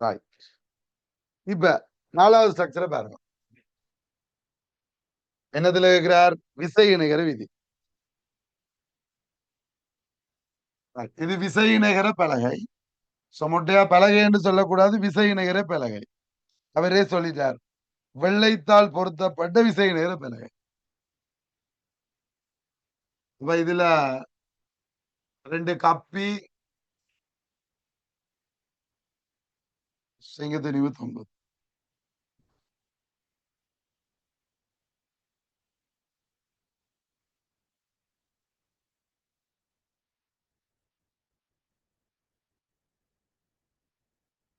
Right இப்ப நாலாவது ஸ்ட்ரக்சரை பாருங்க. என்னதுல இருக்கிறார் விசை இணைகர விதி இது விசை இணைகர பலகை. சொமொட்டையா பலகை என்று சொல்லக்கூடாது விசை இணைகர பலகை. அவரே சொல்லிட்டார். வெள்ளைத்தாள் பொருத்தப்பட்ட விசை இணைகர பலகை. இப்ப இதுல ரெண்டு கப்பி சிங்கத்தின் இருபத்தி ஒன்பது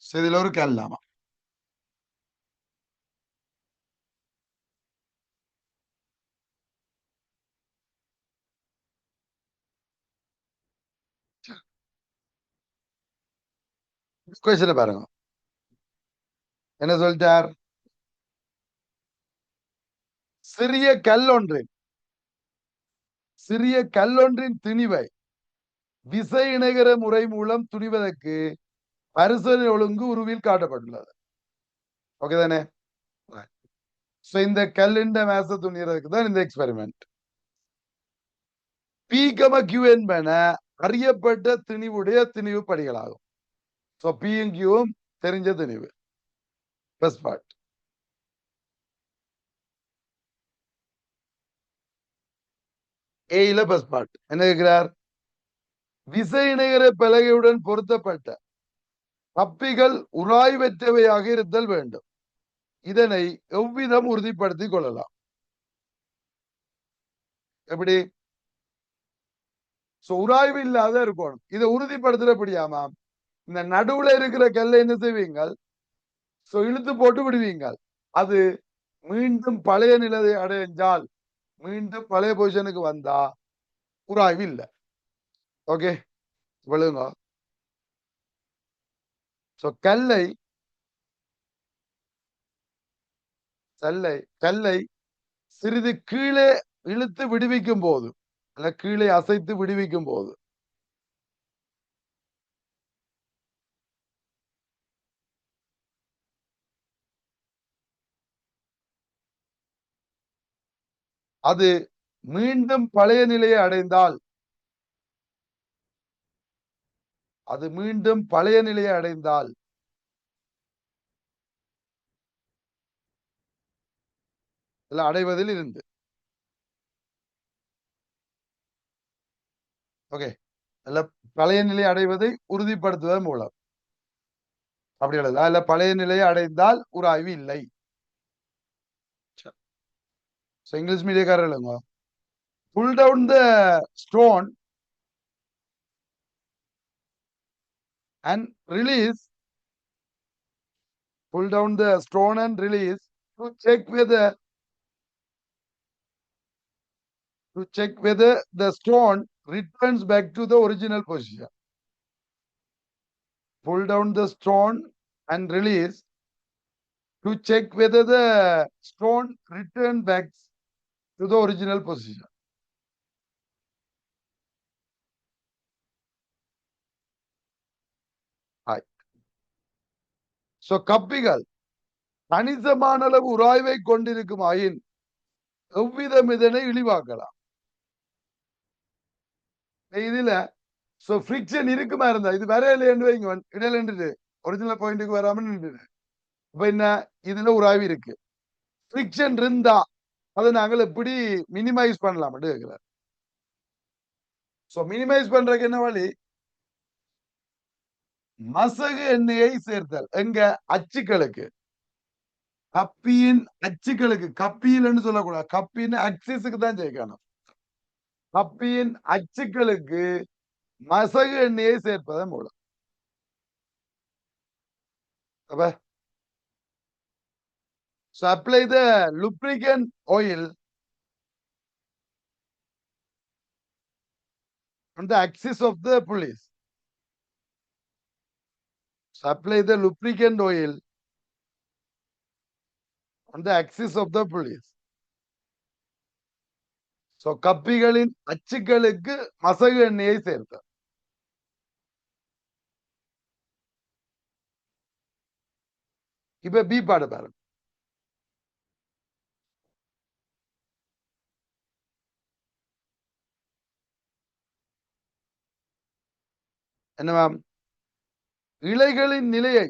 சரி, இதுல ஒரு கல்லாமா கொஸ்டினை பாருங்க என்ன சொல்லிட்டார்? சிறிய கல்லொன்றின் சிறிய கல்லொன்றின் திணிவை விசை இணைகர முறை மூலம் துணிவதற்கு பரிசோதனை ஒழுங்கு உருவில் காட்டப்பட்டுள்ளது. ஓகே தானே? சோ இந்த கல்லுண்ட மேச துணிகிறதுக்கு தான் இந்த எக்ஸ்பெரிமெண்ட் பி கம கியூ என்பன அறியப்பட்ட திணிவுடைய திணிவு படிகளாகும் சோ பியும் கியூவும் தெரிஞ்ச திணிவு. ஃபர்ஸ்ட் பார்ட் ஏயில ஃபர்ஸ்ட் பார்ட் என்ன கேட்கிறார்? விசை இணைகர பலகையுடன் பொருத்தப்பட்ட கப்பிகள் உராய்வற்றவையாக இருத்தல் வேண்டும். இதனை எவ்விதம் உறுதிப்படுத்திக் கொள்ளலாம்? எப்படி? சோ உராய்வு இல்லாத இருக்கணும் இதை உறுதிப்படுத்துறபடியாமா இந்த நடுவுல இருக்கிற கல்லை என்ன செய்வீங்கள்? சோ இழுத்து போட்டு விடுவீங்கள். அது மீண்டும் பழைய நிலையை அடைஞ்சால் மீண்டும் பழைய பொசிஷனுக்கு வந்தா உராய்வு இல்லை ஓகே விழுங்க. சோ கல்லை கல்லை கல்லை சிறிது கீழே இழுத்து விடுவிக்கும் போது அல்ல கீழே அசைத்து விடுவிக்கும் போது அது மீண்டும் பழைய நிலையை அடைந்தால் அது மீண்டும் பழைய நிலையை அடைந்தால் அடைவதில் இருந்து. ஓகே. பழைய நிலை அடைவதை உறுதிப்படுத்துவதன் மூலம். அப்படி அல்ல. பழைய நிலையை அடைந்தால் உராய்வு இல்லை. So English media karalanga. Pull down the stone and release. Pull down the stone and release to check whether to check whether the stone returns back to the original position. Pull down the stone and release to check whether the stone returns back to the original position. So கப்பிகள் கணிசமான அளவு உராய்வை கொண்டிருக்கும் ஆயின் எவ்விதம் இதனை இழிவாக்கலாம்? இதுல so friction இருக்குமா இருந்தா இது வரையிலேன்னு வைங்க இடையில நின்றுட்டு ஒரிஜினல் பாயிண்ட்டுக்கு வராம நின்றுட்டு. இப்ப என்ன? இதுல உராய்வு இருக்கு. ஃப்ரிக்ஷன் இருந்தா அதை நாங்கள் எப்படி மினிமைஸ் பண்ணலாம் கேட்கிறார். சோ மினிமைஸ் பண்றதுக்கு என்ன வழி? மசகு எண்ணெயை சேர்த்தல். எங்க? அச்சுக்களுக்கு. கப்பியின் அச்சுக்களுக்கு. கப்பியில்னு சொல்லக்கூடாது. கப்பின்னு அக்சிஸுக்கு தான் சேர்க்கணும். கப்பியின் அச்சுக்களுக்கு மசகு எண்ணெயை சேர்ப்பதன் மூலம். அப்ப So apply the lubricant oil on the axis of the pulleys. So apply the lubricant oil on the axis of the pulleys. So கப்பிகளின் அச்சுக்களுக்கு மசகு எண்ணெயை சேர்த்த இப்ப பி பாடு பாருங்க என்னவாம் இலைகளின் நிலையை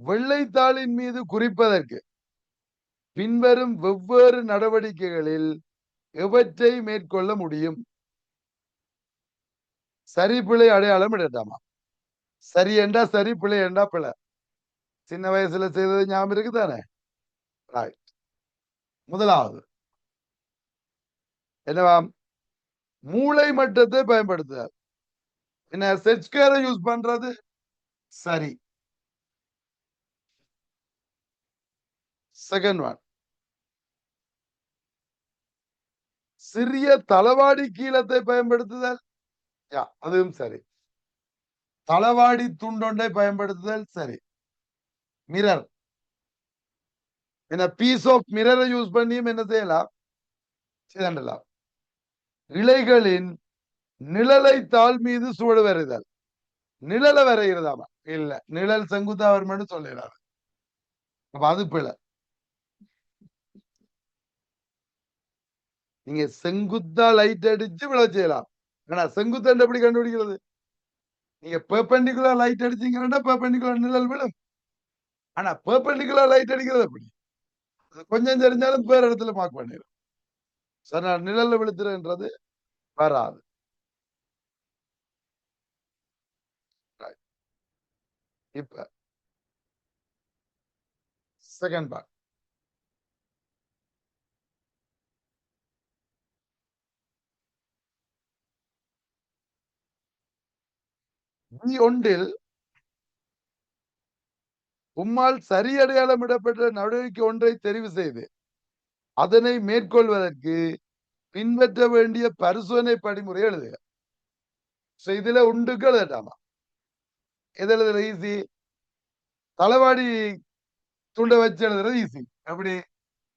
வெள்ளைத்தாளின் மீது குறிப்பதற்கு பின்வரும் வெவ்வேறு நடவடிக்கைகளில் எவற்றை மேற்கொள்ள முடியும்? சரி பிழை அடையாளம் இடட்டாமா சரி என்றா சரி பிழை என்றா பிழை. சின்ன வயசுல செய்தது ஞாபகம் இருக்குதானே? ரைட் முதலாவது என்னவாம் மூளை மட்டத்தை பயன்படுத்துதல். என்ன செட் ஸ்கொயரை யூஸ் பண்றது? சரி. செகண்ட் ஒன் சிறிய தளவாடி கீழத்தை பயன்படுத்துதல். யா அதுவும் சரி. தளவாடி துண்டொன்றை பயன்படுத்துதல் சரி. மிரர் என்ன பீஸ் ஆஃப் மிரரை யூஸ் பண்ணியும் என்ன செய்யலாம்? செய்தலாம் இலைகளின் நிழலை தாள் மீது சூழ வரைதல். நிழலை வரைகிறதாமா இல்ல நிழல் செங்குத்தா வரும்னு சொல்லிடுறாரு அப்ப அது பிழை. நீங்க செங்குத்தா லைட் அடிச்சு விழ செய்யலாம். ஆனா செங்குத்தன் எப்படி கண்டுபிடிக்கிறது? நீங்க பெர்பெண்டிகுலர் லைட் அடிச்சீங்கன்னா பெர்பெண்டிகுலர் நிழல் விழும். ஆனா பெர்பெண்டிகுலர் லைட் அடிக்கிறது எப்படி? அது கொஞ்சம் தெரிஞ்சாலும் வேற இடத்துல மார்க் பண்ணிடும் சார் நான் நிழல்ல விழுத்துறேன்றது வராது. இப்ப செகண்ட் பார்ட் ஒன்றில் உம்மால் சரி அடையாளமிடப்பட்ட நடவடிக்கை ஒன்றை தெரிவு செய்து அதனை மேற்கொள்வதற்கு பின்பற்ற வேண்டிய பரிசோதனை படிமுறை எழுதுக. இதுல உண்டுக்கு எழுதட்டாமா எது எழுதுறது ஈஸி தலைவாடி துண்டை வச்சு எழுதுறது ஈஸி அப்படி.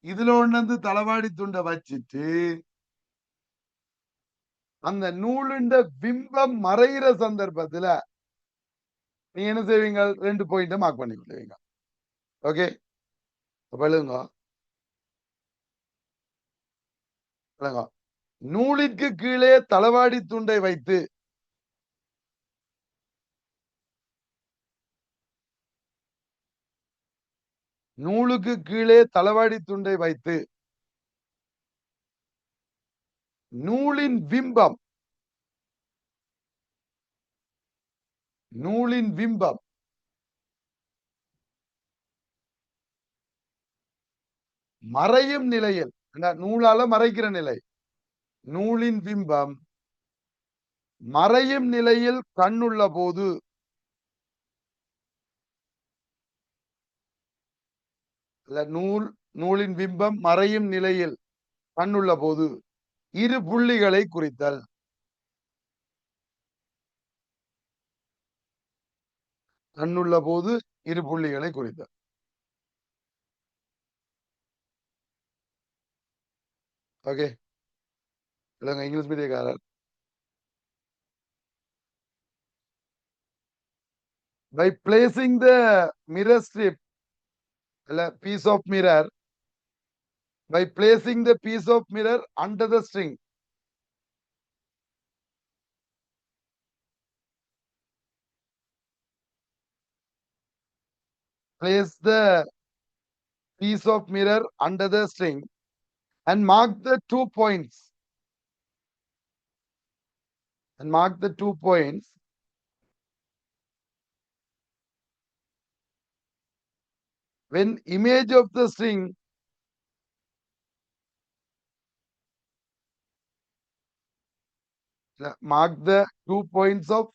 இதுல ஒண்ணு வந்து தலைவாடி துண்டை வச்சுட்டு அந்த நூலுண்ட பிம்பம் மறைகிற சந்தர்ப்பத்துல நீங்க என்ன செய்வீங்க? ரெண்டு பாயிண்ட மார்க் பண்ணி கொள்வீங்க. ஓகே எழுதுங்க. எழுதுங்க. நூலிற்கு கீழே தளவாடி துண்டை வைத்து நூலுக்கு கீழே தளவாடி துண்டை வைத்து நூலின் பிம்பம். நூலின் பிம்பம். மறையும் நிலையில் நூலால மறைக்கிற நிலை. நூலின் பிம்பம். மறையும் நிலையில் கண்ணுள்ள போது நூல் நூலின் பிம்பம் மறையும் நிலையில் கண்ணுள்ள போது இரு புள்ளிகளை குறித்தல். கண்ணுள்ள போது இரு புள்ளிகளை குறித்தல். ஓகே. இல்லைங்க English மீடியக்காரர். By placing the mirror strip a piece of mirror by placing the piece of mirror under the string. Place the piece of mirror under the string and mark the two points. And mark the two points when image of the string mark the two points of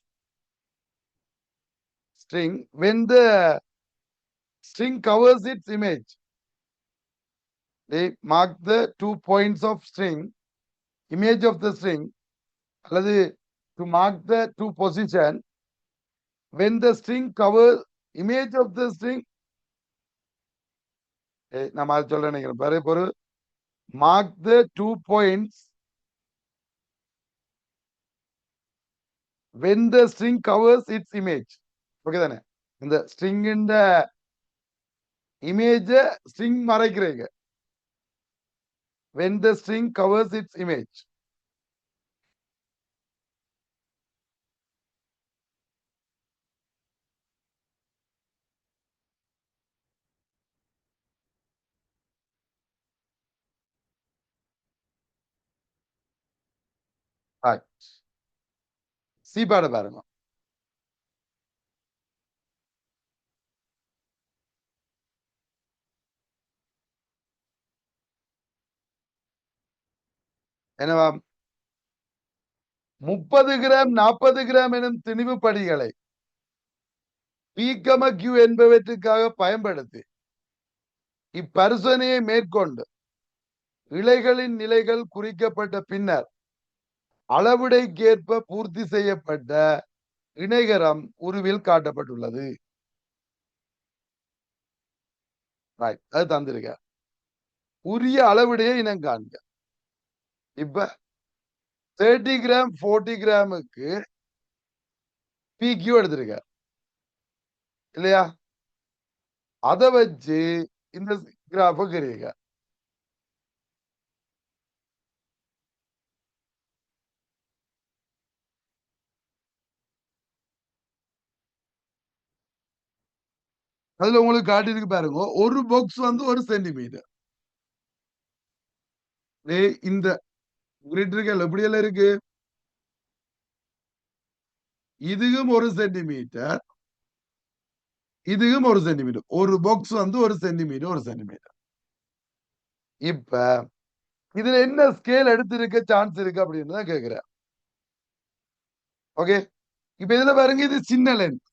string when the string covers its image they mark the two points of string image of the string to mark the two position when the string covers image of the string ஏய், நம்ம அது சொல்ல நினைக்கிறேன். பாரு ஒரு mark the two points when the string covers its image okay தானே? இந்த ஸ்ட்ரிங்கின் இமேஜ string மறைக்கிறீங்க. When the string covers its image C பாருங்க என்னவா முப்பது கிராம் நாற்பது கிராம் எனும் திணிவு படிகளை பீக்கம கியூ என்பவற்றுக்காக பயன்படுத்தி இப்பரிசோதனையை மேற்கொண்டு இலைகளின் நிலைகள் குறிக்கப்பட்ட பின்னர் அளவிடைக்கேற்ப பூர்த்தி செய்யப்பட்ட இணைகரம் உருவில் காட்டப்பட்டுள்ளது. அது தந்திருக்க உரிய அளவிடையே இனம் காண்க. இப்ப தேர்ட்டி கிராம் ஃபோர்ட்டி கிராமுக்கு பிக்யூ எடுத்திருக்க இல்லையா? அத வச்சு இந்த கிராஃப கிரியுங்க அதுல உங்களுக்கு காட்டியிருக்கு பாருங்க. ஒரு பாக்ஸ் வந்து ஒரு சென்டிமீட்டர் இந்த கிரிட் இருக்கல எப்படி எல்லாம் இருக்கு? இதுவும் ஒரு சென்டிமீட்டர் இதுவும் ஒரு சென்டிமீட்டர் ஒரு பாக்ஸ் வந்து ஒரு சென்டிமீட்டர் ஒரு சென்டிமீட்டர் இப்ப இதுல என்ன ஸ்கேல் எடுத்திருக்க சான்ஸ் இருக்கு அப்படின்னு தான் கேக்குறேன். ஓகே இப்ப இதுல பாருங்க இது சின்ன லென்த்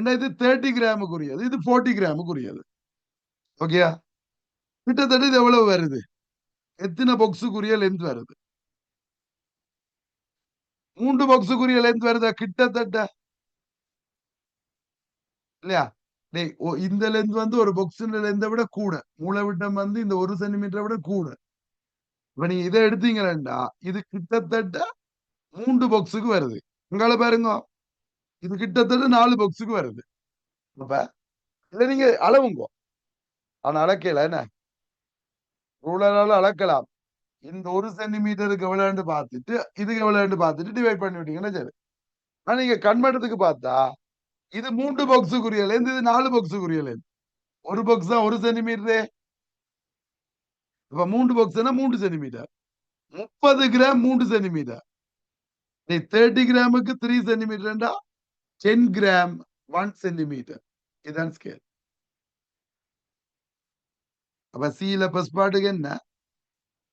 என்ன இது? தேர்ட்டி கிராமுக்குரியது இது ஃபோர்ட்டி கிராமுக்குரியது ஓகேயா கிட்டத்தட்ட இது எவ்வளவு வருது? எத்தனை பாக்ஸுக்குரிய லென்த் வருது? மூன்று பாக்ஸுக்குரிய லென்த் வருதா? கிட்டத்தட்ட? இல்லையா? டேய் ஓ இந்த லென்த் வந்து ஒரு பாக்ஸ் லென்த்தை விட கூட. மூளை விட்டம் வந்து இந்த ஒரு சென்டிமீட்டரை விட கூட. இப்ப நீங்க இதை எடுத்தீங்கன்னா இது கிட்டத்தட்ட மூன்று பாக்ஸுக்கு வருது. உங்களை பாருங்க. இது கிட்டத்தட்ட நாலு பாக்ஸுக்கு வருது. அப்ப இதை நீங்க அளவுங்கோ. ஆனா அளக்கல என்ன? ரூலரால அளக்கலாம். இந்த ஒரு சென்டிமீட்டருக்கு எவ்வளோன்னு பார்த்துட்டு இதுக்கு எவ்வளவுன்னு பார்த்துட்டு டிவைட் பண்ணி விட்டீங்கன்னா சரி. ஆனா நீங்க கண்மட்டத்துக்கு பார்த்தா இது மூன்று பாக்ஸுக்குரிய லேந்து இது நாலு பாக்ஸுக்குரிய ஒரு பாக்ஸ் தான் ஒரு சென்டிமீட்டரு இப்ப மூன்று பாக்ஸ்னா மூன்று சென்டிமீட்டர் முப்பது கிராம் மூன்று சென்டிமீட்டர் நீ தேர்ட்டி கிராமுக்கு த்ரீ சென்டிமீட்டர்ண்டா 10 கிராம் ஒன் சென்டிமீட்டர் இதுதான் ஸ்கேல் அப்ப சீல பஸ்பாட்டுக்கு என்ன?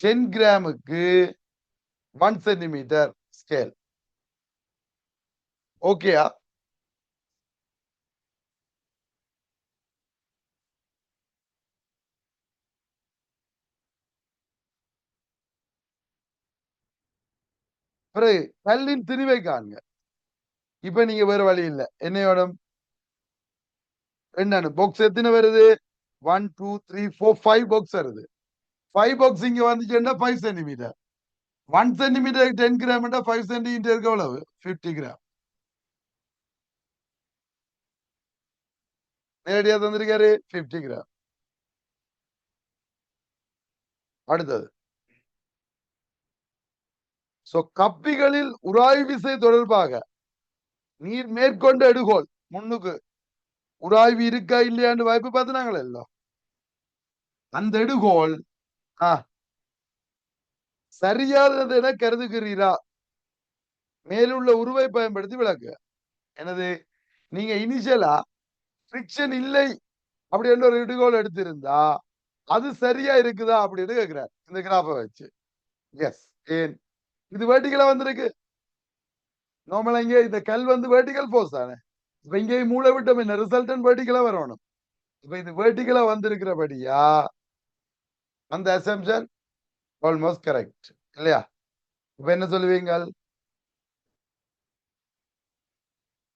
டென் கிராமுக்கு ஒன் சென்டிமீட்டர் ஸ்கேல் ஓகேயா கல்லின் திரிவை காண்க. இப்ப நீங்க வேற வழி இல்ல. என்னையோட என்னன்னு? பாக்ஸ் எத்தனை வருது? One two three four five box வருது ஃபைவ் பாக்ஸ் இங்க வந்துச்சுன்னா five centimetre one centimetre ten gram five centimetre எவ்வளவு? ஃபிஃப்டி கிராம் நேரடியா தந்திருக்காரு? ஃபிஃப்டி கிராம் அடுத்தது. சோ கப்பிகளில் உராய்வு விசை தொடர்பாக நீர் மேற்கொண்ட எடுகோல் முன்னுக்கு உராய்வு இருக்கா இல்லையான்னு வாய்ப்பு பார்த்துனாங்களே எல்லாம் அந்த எடுகோல் ஆ சரியானது என கருதுகிறீரா மேலுள்ள உருவை பயன்படுத்தி விளக்கு எனது நீங்க இனிஷியலா ஃபிரிக்ஷன் இல்லை அப்படின்னு ஒரு இடுகோல் எடுத்திருந்தா அது சரியா இருக்குதா அப்படின்னு கேக்குறாரு இந்த கிராஃபை வச்சு எஸ் ஏன் இது வேட்டிகளா வந்திருக்கு நம்மள இங்கே இந்த கல் வந்து வேர்டிகல் ஃபோர்ஸ் தானே இப்ப இங்கே மூளை விட்டம் என்ன ரிசல்டன் வேர்டிகலா வரணும் இப்ப இது வேர்டிகலா வந்திருக்கிறபடியா அந்த அசம்ஷன் ஆல்மோஸ்ட் கரெக்ட் இல்லையா இப்ப என்ன சொல்லுவீங்க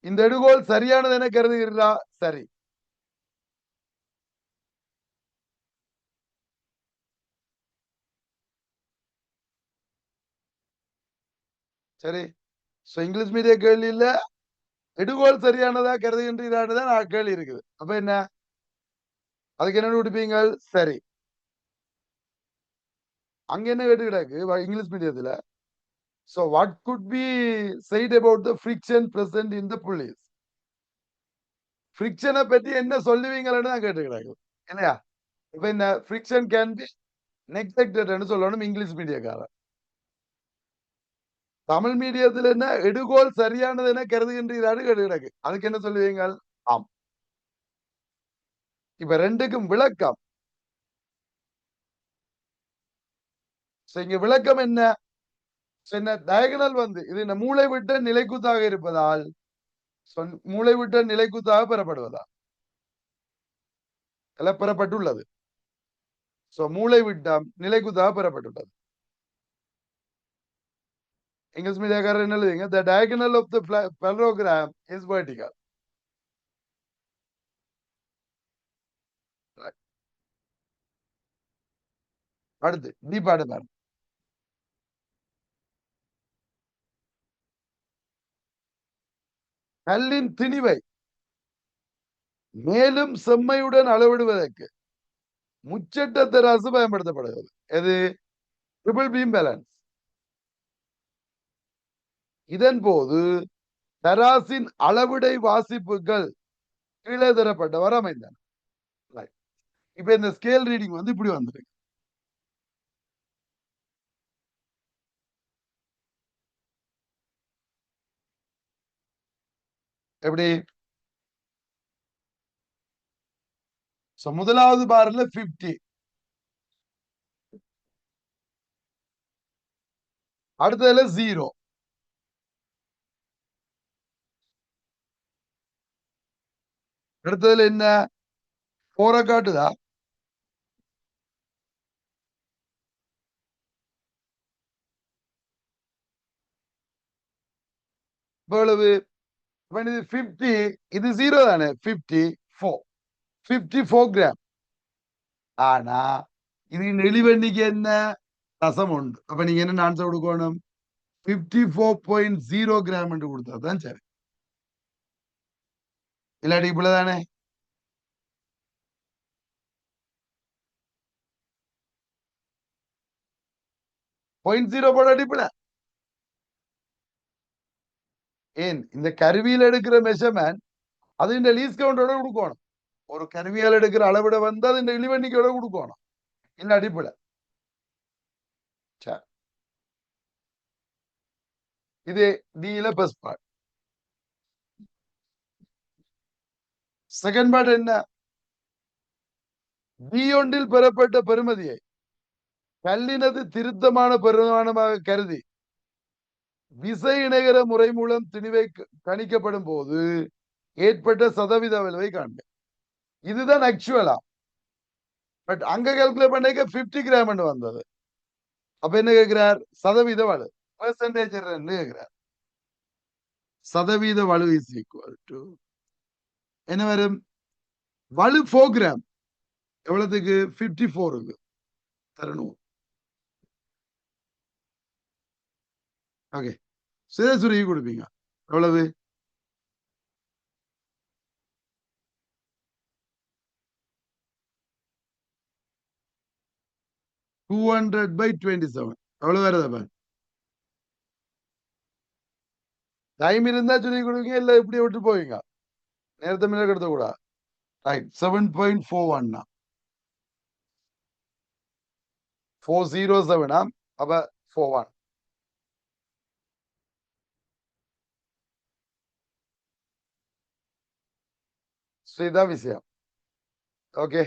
இந்த எடுகோல் சரியானது என கருதுகிறீர்களா சரி சரி சோ இங்கிலீஷ் மீடிய கேள்வி இல்ல. எடுகோல் சரியானதா கருதுகின்றீரான்னு நான் கேள்வி இருக்குது. அப்ப என்ன? அதுக்கு என்ன கொடுப்பீங்க சரி. அங்க என்ன கேட்டு கிடக்கு? English மீடியத்துல so what could be said about the friction present in the pulleys? ஃப்ரிக்ஷனை பற்றி என்ன சொல்லுவீங்கன்னு தான் கேட்டுக்கிறாங்க இல்லையா? இப்ப இந்த ஃப்ரிக்ஷன் கேன் பி நெக்லெக்டட்னு சொல்லணும் இங்கிலீஷ் மீடியக்காரன் தமிழ் மீடியத்தில் என்ன எடுகோல் சரியானது என கருதுகின்றாரு கிடக்கு அதுக்கு என்ன சொல்லுவீங்க ஆம். இப்ப ரெண்டுக்கும் விளக்கம். இங்க விளக்கம் என்ன? சின்ன டயகனல் வந்து இது இந்த மூளை விட்ட நிலைக்குத்தாக இருப்பதால் மூளை விட்ட நிலைக்குத்தாக பெறப்படுவதா பெறப்பட்டுள்ளது. சோ மூளை விட்டம் நிலைக்குத்தாக பெறப்பட்டுள்ளது. இங்கிலீஷ் மீடியாக்காரர் என்ன எழுதுங்க the diagonal of the parallelogram is vertical அடுத்து டி பாடு பாருங்க கல்லின் திணிவை மேலும் செம்மையுடன் அளவிடுவதற்கு முச்சட்ட தராசு பயன்படுத்தப்படுகிறது எது ட்ரிபிள் பீம் பேலன்ஸ் இதன் போது தராசின் அளவிடை வாசிப்புகள் கீழே தரப்பட்டவர் அமைந்தன இப்ப இந்த ஸ்கேல் ரீடிங் வந்து இப்படி வந்திருக்கு. எப்படி? முதலாவது பார்ல 50 அடுத்ததுல ஜீரோ அடுத்ததுல என்ன? போற காட்டுதா? இவ்வளவு. இப்ப இது 50 இது ஜீரோ தானே? 54 54 கிராம் ஆனா இது நெளிவண்டிக்கு என்ன? ரசம் உண்டு. அப்ப நீங்க என்ன ஆன்சர் கொடுக்கணும்? 54.0 ஃபோர் பாயிண்ட் ஜீரோ கிராம் என்று கொடுத்தா தான் சரி. இல்லாட்டி இவ்வளவுதானே? பாயிண்ட் ஜீரோ போட அடிப்பட. ஏன்? இந்த கருவியில் எடுக்கிற மெஷர்மெண்ட் அது இந்த லீஸ் கவுண்டோட கொடுக்கணும். ஒரு கருவியால் எடுக்கிற அளவிட வந்து அது இந்த இழிவெண்ணிக்கையோட கொடுக்கணும். இந்த அடிப்பட? சரி. இது டியில ஃபர்ஸ்ட் பார்ட் செகண்ட் பார்ட் என்ன டி பெறப்பட்ட பெருமதியை கல்லினது திருத்தமான பெருமானமாக கருதி விசை இணைகர முறை மூலம் திணிவை கணிக்கப்படும் போது ஏற்பட்ட சதவீத விளைவை காண்க இதுதான் ஆக்சுவலா பட் அங்க கால்குலேட் பண்ணிக்க 50 கிராம் வந்தது. அப்ப என்ன கேட்கிறார் சதவீத வலு. பெர்சன்டேஜ் கேட்கிறார் சதவீத வலு இஸ் ஈக்குவல் டு என்ன வரும் வலு ஃபோர் கிராம் எவ்வளவுக்கு 54 ஃபோருக்கு தரணும். ஓகே சிதை சுருகி கொடுப்பீங்க. எவ்வளவு? Two hundred by twenty seven எவ்வளவு வருது டைம் இருந்தா சொல்லி கொடுங்க இல்ல இப்படி விட்டு போவீங்க? நேரத்தை முன்ன கெடுத்த கூட ரைட் செவன் பாயிண்ட் ஃபோர் ஒன்னா ஃபோர் ஜீரோ செவனா அப்ப ஃபோர் ஒன் இதுதான் விஷயம் ஓகே